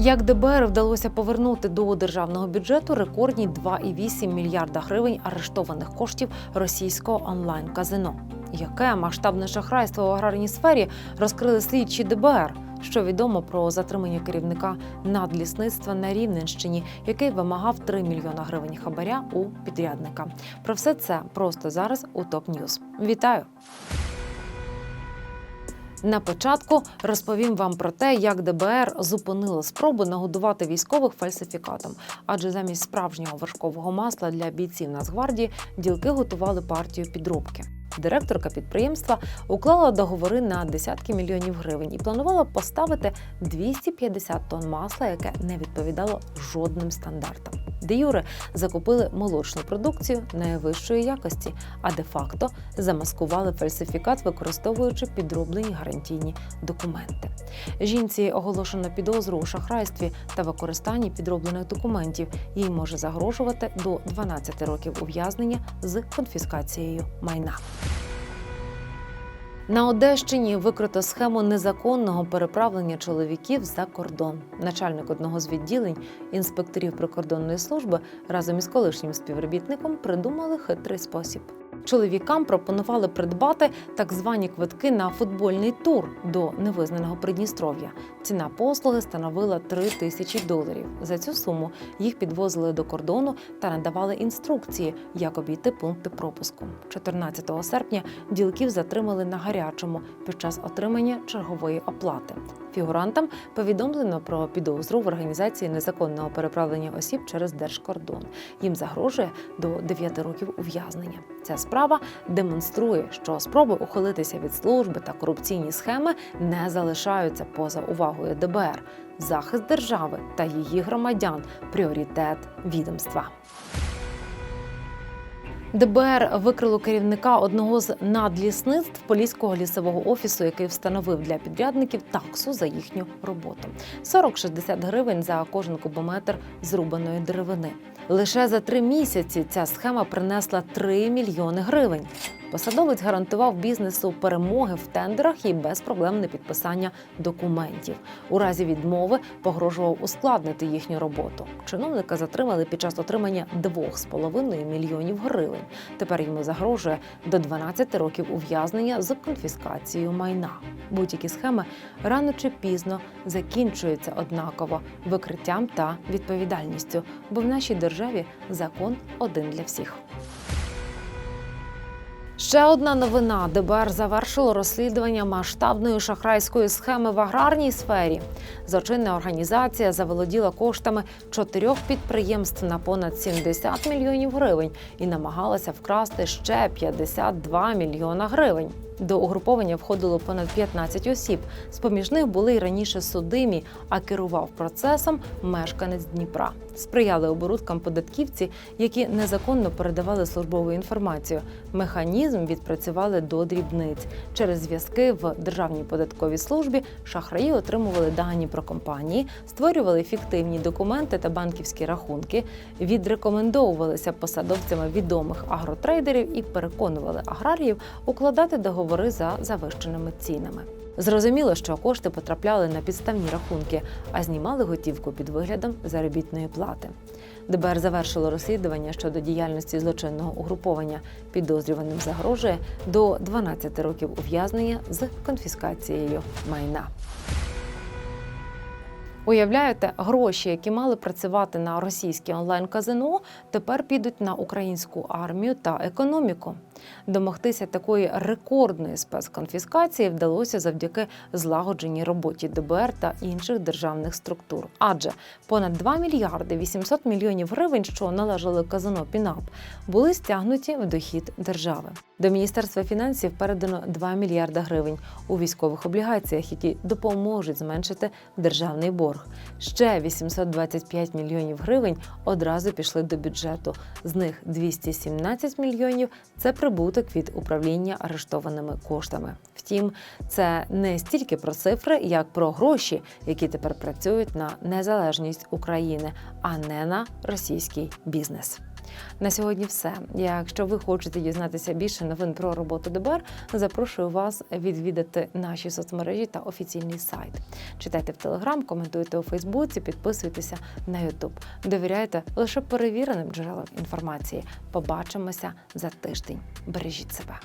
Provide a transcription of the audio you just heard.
Як ДБР вдалося повернути до державного бюджету рекордні 2,8 мільярда гривень арештованих коштів російського онлайн-казино? Яке масштабне шахрайство в аграрній сфері розкрили слідчі ДБР? Що відомо про затримання керівника надлісництва на Рівненщині, який вимагав 3 мільйона гривень хабаря у підрядника? Про все це просто зараз у ТОП Ньюз. Вітаю! На початку розповім вам про те, як ДБР зупинило спробу нагодувати військових фальсифікатом. Адже замість справжнього вершкового масла для бійців Нацгвардії ділки готували партію підробки. Директорка підприємства уклала договори на десятки мільйонів гривень і планувала поставити 250 тонн масла, яке не відповідало жодним стандартам. Де Юре закупили молочну продукцію найвищої якості, а де-факто замаскували фальсифікат, використовуючи підроблені гарантійні документи. Жінці оголошено підозру у шахрайстві та використанні підроблених документів. Їй може загрожувати до 12 років ув'язнення з конфіскацією майна. На Одещині викрито схему незаконного переправлення чоловіків за кордон. Начальник одного з відділень інспекторів прикордонної служби разом із колишнім співробітником придумали хитрий спосіб. Чоловікам пропонували придбати так звані квитки на футбольний тур до невизнаного Придністров'я. Ціна послуги становила 3 тисячі доларів. За цю суму їх підвозили до кордону та надавали інструкції, як обійти пункти пропуску. 14 серпня ділків затримали на гарячому під час отримання чергової оплати. Фігурантам повідомлено про підозру в організації незаконного переправлення осіб через держкордон. Їм загрожує до 9 років ув'язнення. Ця справа демонструє, що спроби ухилитися від служби та корупційні схеми не залишаються поза увагою ДБР. Захист держави та її громадян пріоритет відомства. ДБР викрило керівника одного з надлісництв Поліського лісового офісу, який встановив для підрядників таксу за їхню роботу. 40-60 гривень за кожен кубометр зрубаної деревини. Лише за три місяці ця схема принесла 3 мільйони гривень. Посадовець гарантував бізнесу перемоги в тендерах і безпроблемне підписання документів. У разі відмови погрожував ускладнити їхню роботу. Чиновника затримали під час отримання 2,5 мільйонів гривень. Тепер йому загрожує до 12 років ув'язнення з конфіскацією майна. Будь-які схеми рано чи пізно закінчуються однаково викриттям та відповідальністю, бо в нашій державі закон один для всіх. Ще одна новина: ДБР завершило розслідування масштабної шахрайської схеми в аграрній сфері. Злочинна організація заволоділа коштами чотирьох підприємств на понад 70 мільйонів гривень і намагалася вкрасти ще 52 мільйона гривень. До угруповання входило понад 15 осіб. З поміж них були й раніше судимі, а керував процесом мешканець Дніпра. Сприяли оборудкам податківці, які незаконно передавали службову інформацію. Механізм відпрацювали до дрібниць. Через зв'язки в Державній податковій службі шахраї отримували дані про компанії, створювали фіктивні документи та банківські рахунки, відрекомендовувалися посадовцями відомих агротрейдерів і переконували аграріїв укладати договори за завищеними цінами. Зрозуміло, що кошти потрапляли на підставні рахунки, а знімали готівку під виглядом заробітної плати. ДБР завершило розслідування щодо діяльності злочинного угруповання. Підозрюваним загрожує до 12 років ув'язнення з конфіскацією майна. Уявляєте, гроші, які мали працювати на російське онлайн-казино, тепер підуть на українську армію та економіку. Домогтися такої рекордної спецконфіскації вдалося завдяки злагодженій роботі ДБР та інших державних структур. Адже понад 2 мільярди 800 мільйонів гривень, що належали казино Пінап, були стягнуті в дохід держави. До міністерства фінансів передано 2 мільярда гривень у військових облігаціях, які допоможуть зменшити державний борг. Ще 825 мільйонів гривень одразу пішли до бюджету. З них 217 мільйонів це прибуток від управління арештованими коштами. Втім, це не стільки про цифри, як про гроші, які тепер працюють на незалежність України, а не на російський бізнес. На сьогодні все. Якщо ви хочете дізнатися більше новин про роботу ДБР, запрошую вас відвідати наші соцмережі та офіційний сайт. Читайте в Телеграм, коментуйте у Фейсбуці, підписуйтеся на Ютуб. Довіряйте лише перевіреним джерелам інформації. Побачимося за тиждень. Бережіть себе.